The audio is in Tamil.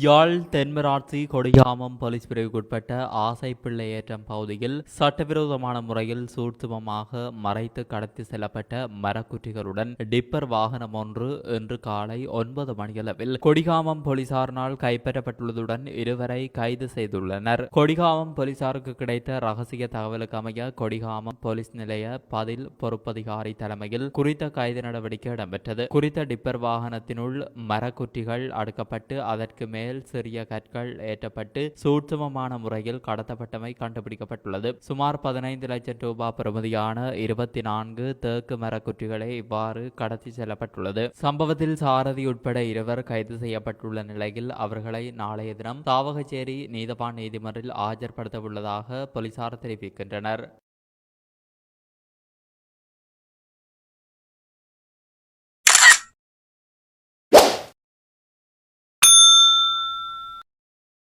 யாழ் தென்மராட்சி கொடியாமம் போலீஸ் பிரிவுக்குட்பட்ட ஆசைப்பிள்ளை ஏற்றம் பகுதியில் சட்டவிரோதமான முறையில் சூட்சுமமாக மறைத்து கடத்தி செல்லப்பட்ட மரக்குற்றிகளுடன் டிப்பர் வாகனம் ஒன்று இன்று காலை ஒன்பது மணியளவில் கொடிகாமம் போலீசாரினால் கைப்பற்றப்பட்டுள்ளதுடன் இருவரை கைது செய்துள்ளனர். கொடிகாமம் போலீசாருக்கு கிடைத்த ரகசிய தகவலுக்கு அமைய கொடிகாமம் போலீஸ் நிலைய பதில் பொறுப்பதிகாரி தலைமையில் குறித்த கைது நடவடிக்கை இடம்பெற்றது. குறித்த டிப்பர் வாகனத்தினுள் மரக்குற்றிகள் அடுக்கப்பட்டு அதற்கு மேல் சிறிய கற்கள் ஏற்றப்பட்டு சூட்சமமான முறையில் கடத்தப்பட்டமை கண்டுபிடிக்கப்பட்டுள்ளது. சுமார் பதினைந்து லட்சம் ரூபாய் பெறுமதியான இருபத்தி நான்கு தேக்கு மரக்குற்றிகளை இவ்வாறு கடத்தி செல்லப்பட்டுள்ளது. சம்பவத்தில் சாரதி உட்பட இருவர் கைது செய்யப்பட்டுள்ள நிலையில் அவர்களை நாளைய தினம் தாவகச்சேரி நீதவான் நீதிமன்றில் ஆஜர்படுத்த உள்ளதாக போலீசார் தெரிவிக்கின்றனர்.